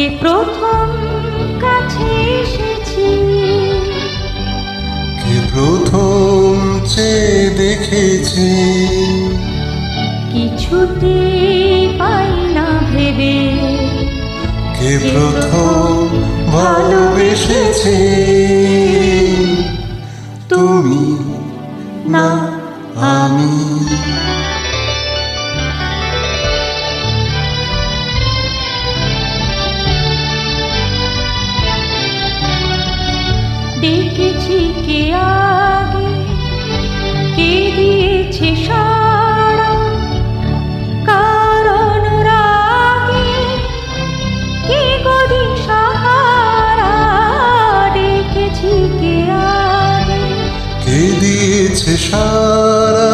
কে প্রথম কাছে এসেছি। কে প্রথম চেয়ে দেখেছি? কিছুতে পাই না ভেবে। কে প্রথম ভালোবেসেছে? তুমি ডেকেছি কে আগে? কে দিয়েছে সাড়া? কারণ রাগে। কে গদি সাহারা? ডেকেছি কে আগে। কে দিয়েছে সারা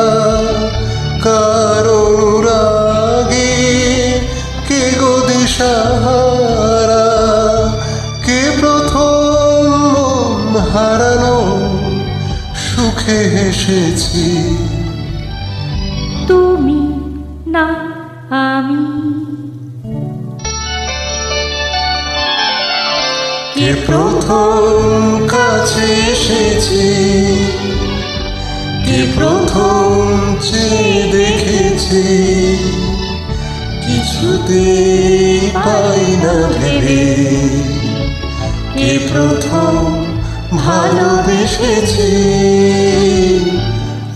কারণ রাগে। কে গদি সাহারা হারানো সুখে হেসেছি। তুমি না আমি। কে প্রথম কাছে এসেছি? কে প্রথম চেয়ে দেখেছি? কিছুতে পাই না ভেবে। কে প্রথম ভালোবেসেছি।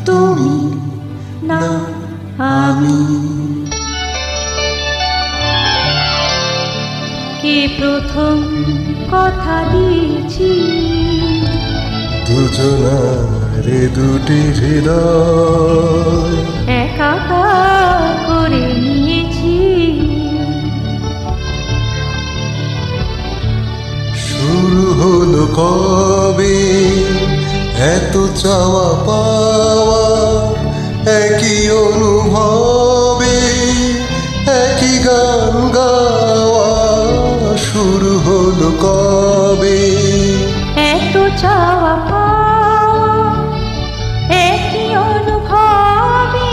তুমি না আমি। কে প্রথম কথা দিয়েছি? দুজনারে দুটি হৃদয়। একাকার করে নিয়েছি। শুরু হলো কবে এত চাওয়া পাওয়া একই অনুভবে একই গান গাওয়া শুরু হলো কবে? এত চাওয়া পাওয়া একই অনুভবে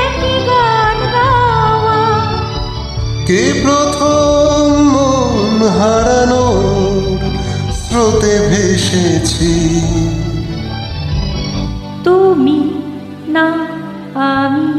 একই গান গাওয়া। কে প্রথম মন হারানোর স্রোতে ভেসেছি। তুমি না আমি